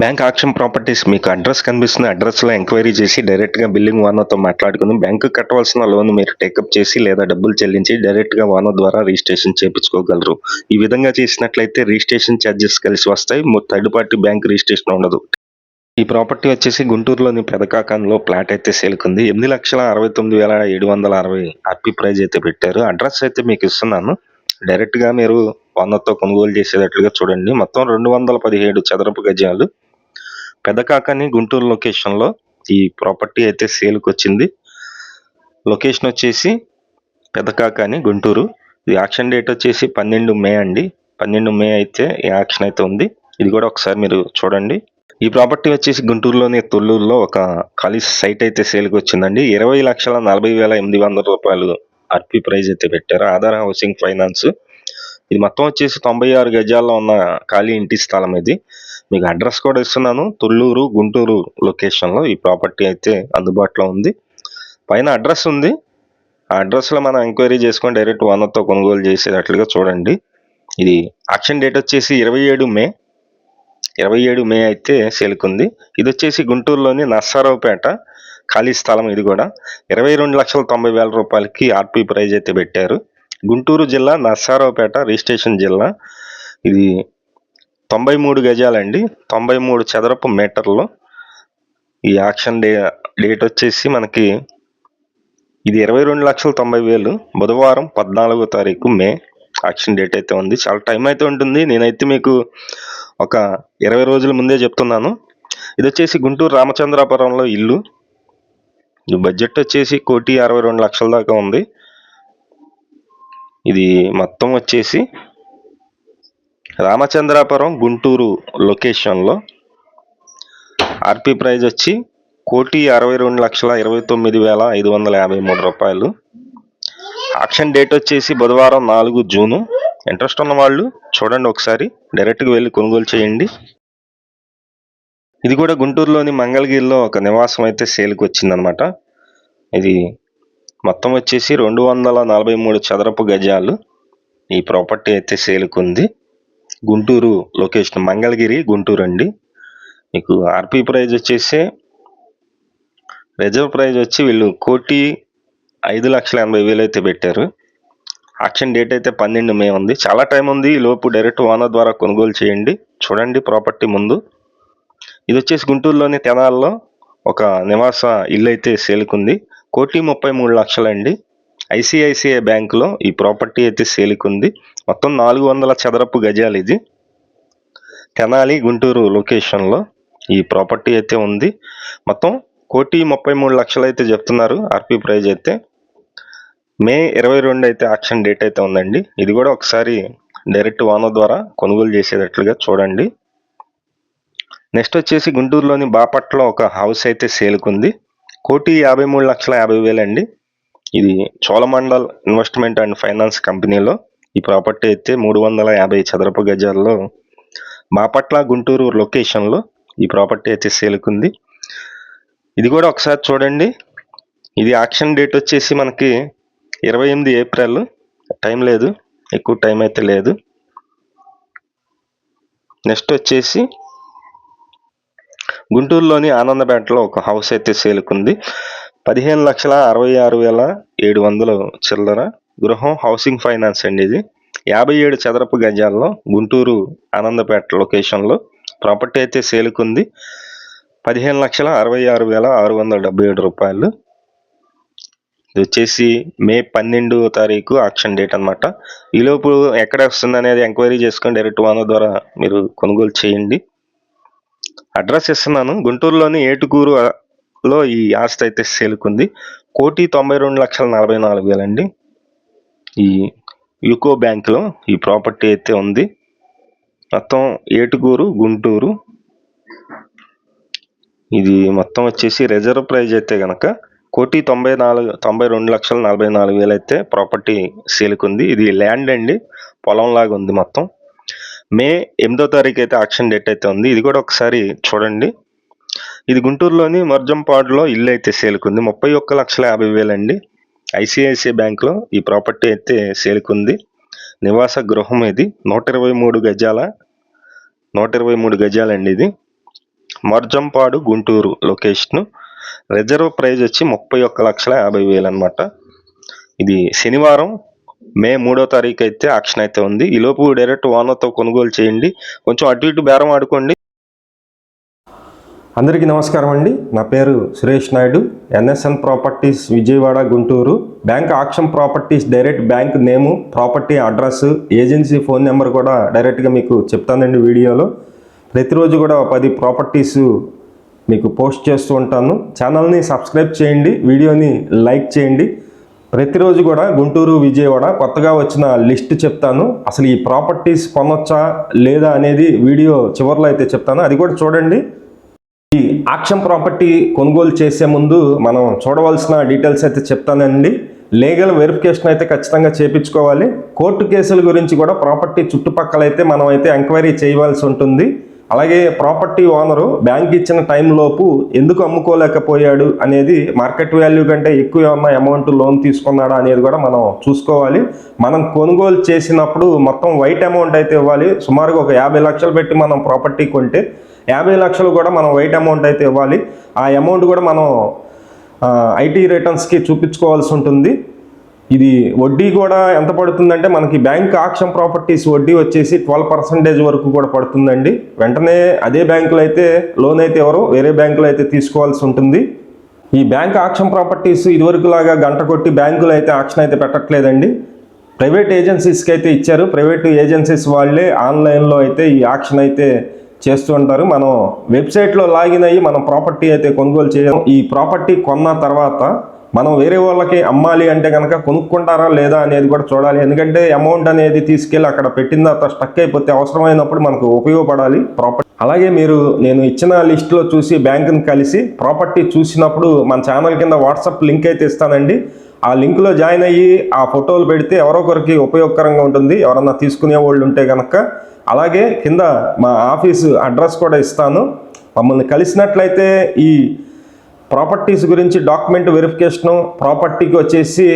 Bank auction properties మీకు address కనిపిస్తున్న అడ్రస్లో ఎంక్వైరీ చేసి డైరెక్ట్గా బిల్లింగ్ వానోతో మాట్లాడుకుని బ్యాంకు కట్టవలసిన లోన్ మీరు టేకప్ చేసి లేదా డబ్బులు చెల్లించి డైరెక్ట్గా ఓనర్ ద్వారా రిజిస్ట్రేషన్ చేయించుకోగలరు. ఈ విధంగా చేసినట్లయితే రిజిస్ట్రేషన్ ఛార్జెస్ కలిసి వస్తాయి. థర్డ్ పార్టీ బ్యాంక్ రిజిస్ట్రేషన్ ఉండదు. ఈ ప్రాపర్టీ వచ్చేసి గుంటూరులోని పెదకాకంలో ప్లాట్ అయితే సేల్కుంది. ఎనిమిది లక్షల అరవై తొమ్మిది వేల ఏడు వందల అరవై ఆర్పీ ప్రైజ్ అయితే పెట్టారు. అడ్రస్ అయితే మీకు ఇస్తున్నాను. డైరెక్ట్గా మీరు ఓనర్తో కొనుగోలు చేసేటట్లుగా చూడండి. మొత్తం రెండు వందల పదిహేడు చదరపు గజాలు. పెదకాకని గుంటూరు లొకేషన్లో ఈ ప్రాపర్టీ అయితే సేల్కి వచ్చింది లొకేషన్ వచ్చేసి పెదకాకని గుంటూరు. ఈ యాక్షన్ డేట్ వచ్చేసి పన్నెండు మే అండి. పన్నెండు మే అయితే ఈ యాక్షన్ అయితే ఉంది. ఇది కూడా ఒకసారి మీరు చూడండి. ఈ ప్రాపర్టీ వచ్చేసి గుంటూరులోని తొల్లూరులో ఒక ఖాళీ సైట్ అయితే సేల్కి వచ్చిందండి ఇరవై లక్షల నలభై వేల ఎనిమిది వందల రూపాయలు ఆర్పీ ప్రైజ్ అయితే పెట్టారు. Aadhaar housing finance. ఇది మొత్తం వచ్చేసి తొంభై ఆరు గజాల్లో ఉన్న ఖాళీ ఇంటి స్థలం ఇది. మీకు అడ్రస్ కూడా ఇస్తున్నాను. తుళ్ళూరు గుంటూరు లొకేషన్లో ఈ ప్రాపర్టీ అయితే అందుబాటులో ఉంది. పైన అడ్రస్ ఉంది. ఆ అడ్రస్లో మనం ఎంక్వైరీ చేసుకొని డైరెక్ట్ ఓనర్తో కొనుగోలు చేసేటట్లుగా చూడండి. ఇది ఆక్షన్ డేట్ వచ్చేసి ఇరవై ఏడు మే. ఇరవై ఏడు మే అయితే సేలుకుంది ఇది వచ్చేసి గుంటూరులోని నర్సారావుపేట ఖాళీ స్థలం ఇది కూడా. ఇరవై రెండు లక్షల తొంభై వేల రూపాయలకి ఆర్పి ప్రైజ్ అయితే పెట్టారు. గుంటూరు జిల్లా నర్సారావుపేట రిజిస్ట్రేషన్ జిల్లా. ఇది తొంభై మూడు గజాలండి. తొంభై మూడు చదరపు మీటర్లు. ఈ యాక్షన్ డే డేట్ వచ్చేసి మనకి ఇది ఇరవై రెండు లక్షల తొంభై వేలు. బుధవారం పద్నాలుగో తారీఖు మే. యాక్షన్ డేట్ అయితే ఉంది. చాలా టైం అయితే ఉంటుంది. నేనైతే మీకు ఒక ఇరవై రోజుల ముందే చెప్తున్నాను. ఇది వచ్చేసి గుంటూరు రామచంద్రాపురంలో ఇల్లు. ఈ బడ్జెట్ వచ్చేసి కోటి అరవై రెండు లక్షల దాకా ఉంది. ఇది మొత్తం వచ్చేసి రామచంద్రాపురం గుంటూరు లొకేషన్లో ఆర్పి ప్రైజ్ వచ్చి కోటి అరవై రెండు లక్షల ఇరవై తొమ్మిది వేల ఐదు వందల యాభై మూడు రూపాయలు. ఆక్షన్ డేట్ వచ్చేసి బుధవారం నాలుగు జూను. ఇంట్రెస్ట్ ఉన్న వాళ్ళు చూడండి ఒకసారి. డైరెక్ట్గా వెళ్ళి కొనుగోలు చేయండి. ఇది కూడా గుంటూరులోని మంగళగిరిలో ఒక నివాసం అయితే సేల్కి వచ్చిందనమాట ఇది మొత్తం వచ్చేసి రెండు వందల నలభై మూడు చదరపు గజాలు. ఈ ప్రాపర్టీ అయితే సేల్కి ఉంది. గుంటూరు లొకేషన్ మంగళగిరి గుంటూరు అండి. మీకు ఆర్పి ప్రైజ్ వచ్చేసి రిజర్వ్ ప్రైజ్ వచ్చి వీళ్ళు కోటి ఐదు లక్షల ఎనభై వేలు అయితే పెట్టారు. ఆక్షన్ డేట్ అయితే పన్నెండు మే ఉంది. చాలా టైం ఉంది. ఈ లోపు డైరెక్ట్ ఓనర్ ద్వారా కొనుగోలు చేయండి. చూడండి ప్రాపర్టీ ముందు. ఇది వచ్చేసి గుంటూరులోని తెనాల్లో ఒక నివాస ఇల్లు అయితే సేలుకుంది కోటి ముప్పై మూడు లక్షలండి. ఐసిఐసిఐ బ్యాంకులో ఈ ప్రాపర్టీ అయితే సేల్కుంది. మొత్తం నాలుగు వందల చదరపు గజాలు ఇది. తెనాలి గుంటూరు లొకేషన్లో ఈ ప్రాపర్టీ అయితే ఉంది. మొత్తం కోటి ముప్పై మూడు లక్షలు అయితే చెప్తున్నారు ఆర్పీ ప్రైజ్ అయితే. మే ఇరవై రెండు అయితే ఆక్షన్ డేట్ అయితే ఉందండి. ఇది కూడా ఒకసారి డైరెక్ట్ ఓనర్ ద్వారా కొనుగోలు చేసేటట్లుగా చూడండి. నెక్స్ట్ వచ్చేసి గుంటూరులోని బాపట్ల ఒక హౌస్ అయితే సేల్కుంది. కోటి యాభై మూడు లక్షల యాభై వేలు అండి ఇది చోళమండల్ ఇన్వెస్ట్మెంట్ అండ్ ఫైనాన్స్ కంపెనీలో ఈ ప్రాపర్టీ అయితే మూడు వందల యాభై చదరపు గజాల్లో బాపట్ల గుంటూరు లొకేషన్లో ఈ ప్రాపర్టీ అయితే సేలుకుంది. ఇది కూడా ఒకసారి చూడండి. ఇది యాక్షన్ డేట్ వచ్చేసి మనకి ఇరవై ఎనిమిది ఏప్రిల్. టైం లేదు. ఎక్కువ టైం అయితే లేదు. నెక్స్ట్ వచ్చేసి గుంటూరులోని ఆనందపేటలో ఒక హౌస్ అయితే సేలుకుంది. పదిహేను లక్షల అరవై ఆరు వేల ఏడు వందల చిల్లర గృహం హౌసింగ్ ఫైనాన్స్ అండి ఇది. యాభై ఏడు చదరపు గజాల్లో గుంటూరు ఆనందపేట లొకేషన్లో ప్రాపర్టీ అయితే సేలుకుంది పదిహేను లక్షల అరవై ఆరు వేల ఆరు వందల డెబ్బై ఏడు రూపాయలు. ఇది వచ్చేసి మే పన్నెండు తారీఖు ఆక్షన్ డేట్ అనమాట ఈలోపు ఎక్కడ వస్తుంది అనేది ఎంక్వైరీ చేసుకొని డైరెక్ట్ ఓనర్ ద్వారా మీరు కొనుగోలు చేయండి. అడ్రస్ ఇస్తున్నాను. గుంటూరులోని లో ఈ ఆస్తి అయితే సేలుకుంది. కోటి తొంభై రెండు లక్షల నలభై నాలుగు వేలండి. ఈ యూకో బ్యాంక్లో ఈ ప్రాపర్టీ అయితే ఉంది. మొత్తం ఏటుకూరు గుంటూరు. ఇది మొత్తం వచ్చేసి రిజర్వ్ ప్రైజ్ అయితే కనుక కోటి తొంభై నాలుగు తొంభై రెండు లక్షల నలభై నాలుగు వేలు అయితే ప్రాపర్టీ సేలుకుంది. ఇది ల్యాండ్ అండి. పొలం లాగా ఉంది మొత్తం. మే ఎనిమిదో తారీఖు అయితే ఆక్షన్ డేట్ అయితే ఉంది. ఇది కూడా ఒకసారి చూడండి. ఇది గుంటూరులోని మర్జంపాడులో ఇల్లు అయితే సేల్కుంది. ముప్పై ఒక్క లక్షల యాభై వేలండి. ఐసిఐసిఐ బ్యాంక్లో ఈ ప్రాపర్టీ అయితే సేల్కుంది. నివాస గృహం ఇది. నూట ఇరవై మూడు గజాల నూట ఇరవై మూడు గజాలండి ఇది. Marjampadu Guntur location. Reserve price వచ్చి ముప్పై ఒక్క లక్షల యాభై వేలు అనమాట ఇది శనివారం మే మూడో తారీఖు అయితే ఆక్షన్ అయితే ఉంది ఈలోపు డైరెక్ట్ ఓనర్తో కొనుగోలు చేయండి. కొంచెం అటు ఇటు బేరం ఆడుకోండి. అందరికీ నమస్కారం అండి. నా పేరు Suresh Naidu. NSN properties Vijayawada Guntur. Bank auction properties direct bank నేము property address agency phone number కూడా డైరెక్ట్గా మీకు చెప్తానండి వీడియోలో. ప్రతిరోజు కూడా పది ప్రాపర్టీస్ మీకు పోస్ట్ చేస్తూ ఉంటాను. ఛానల్ని సబ్స్క్రైబ్ చేయండి. వీడియోని లైక్ చేయండి. ప్రతిరోజు కూడా గుంటూరు విజయవాడ కొత్తగా వచ్చిన లిస్ట్ చెప్తాను. అసలు ఈ ప్రాపర్టీస్ కొనొచ్చా లేదా అనేది వీడియో చివరిలో అయితే చెప్తాను. అది కూడా చూడండి. ఈ ఆక్షన్ ప్రాపర్టీ కొనుగోలు చేసే ముందు మనం చూడవలసిన డీటెయిల్స్ అయితే చెప్తానండి. లీగల్ వెరిఫికేషన్ అయితే ఖచ్చితంగా చేపించుకోవాలి. కోర్టు కేసుల గురించి కూడా ప్రాపర్టీ చుట్టుపక్కల అయితే మనం అయితే ఎంక్వైరీ చేయవలసి ఉంటుంది. అలాగే ప్రాపర్టీ ఓనరు బ్యాంక్ ఇచ్చిన టైంలోపు ఎందుకు అమ్ముకోలేకపోయాడు అనేది మార్కెట్ వాల్యూ కంటే ఎక్కువ ఏమన్నా అమౌంట్ లోన్ తీసుకున్నాడా అనేది కూడా మనం చూసుకోవాలి. మనం కొనుగోలు చేసినప్పుడు మొత్తం వైట్ అమౌంట్ అయితే ఇవ్వాలి. సుమారుగా ఒక యాభై లక్షలు పెట్టి మనం ప్రాపర్టీ కొంటే యాభై లక్షలు కూడా మనం వైట్ అమౌంట్ అయితే ఇవ్వాలి. ఆ అమౌంట్ కూడా మనం ఐటీ రిటర్న్స్కి చూపించుకోవాల్సి ఉంటుంది. ఇది వడ్డీ కూడా ఎంత పడుతుందంటే మనకి బ్యాంక్ ఆక్షన్ ప్రాపర్టీస్ వడ్డీ వచ్చేసి ట్వెల్వ్ పర్సెంటేజ్ వరకు కూడా పడుతుందండి. వెంటనే అదే బ్యాంకులో అయితే లోన్ అయితే ఎవరు వేరే బ్యాంకులో అయితే తీసుకోవాల్సి ఉంటుంది. ఈ బ్యాంక్ ఆక్షన్ ప్రాపర్టీస్ ఇదివరకు లాగా గంట కొట్టి బ్యాంకులు అయితే ఆక్షన్ అయితే పెట్టట్లేదండి. ప్రైవేట్ ఏజెన్సీస్కి అయితే ఇచ్చారు. ప్రైవేట్ ఏజెన్సీస్ వాళ్ళే ఆన్లైన్లో అయితే ఈ ఆక్షన్ అయితే చేస్తూ ఉంటారు. మనం వెబ్సైట్లో లాగిన్ అయ్యి మనం ప్రాపర్టీ అయితే కొనుగోలు చేయడం ఈ ప్రాపర్టీ కొన్న తర్వాత మనం వేరే వాళ్ళకి అమ్మాలి అంటే కనుక కొనుక్కుంటారా లేదా అనేది కూడా చూడాలి. ఎందుకంటే అమౌంట్ అనేది తీసుకెళ్ళి అక్కడ పెట్టిన తర్వాత స్టక్ అయిపోతే అవసరమైనప్పుడు మనకు ఉపయోగపడాలి ప్రాపర్టీ. అలాగే మీరు నేను ఇచ్చిన లిస్ట్లో చూసి బ్యాంకుని కలిసి ప్రాపర్టీ చూసినప్పుడు మన ఛానల్ కింద వాట్సాప్ లింక్ అయితే ఇస్తానండి. ఆ లింక్లో జాయిన్ అయ్యి ఆ ఫోటోలు పెడితే ఎవరొకరికి ఉపయోగకరంగా ఉంటుంది. ఎవరన్నా తీసుకునే వాళ్ళు ఉంటే కనుక అలాగే కింద మా ఆఫీసు అడ్రస్ కూడా ఇస్తాను. మమ్మల్ని కలిసినట్లయితే ఈ ప్రాపర్టీస్ గురించి డాక్యుమెంట్ వెరిఫికేషను ప్రాపర్టీకి వచ్చేసి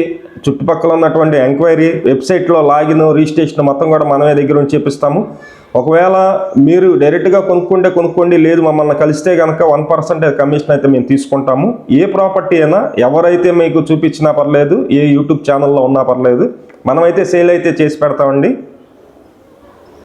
చుట్టుపక్కల ఉన్నటువంటి ఎంక్వైరీ వెబ్సైట్లో లాగిన్ రిజిస్ట్రేషన్ మొత్తం కూడా మనమే దగ్గర నుంచి చేపిస్తాము. ఒకవేళ మీరు డైరెక్ట్గా కొనుక్కుంటే కొనుక్కోండి లేదు మమ్మల్ని కలిస్తే కనుక వన్ పర్సెంట్ కమిషన్ అయితే మేము తీసుకుంటాము. ఏ ప్రాపర్టీ అయినా ఎవరైతే మీకు చూపించినా పర్లేదు ఏ యూట్యూబ్ ఛానల్లో ఉన్నా పర్లేదు మనమైతే సేల్ అయితే చేసి పెడతామండి.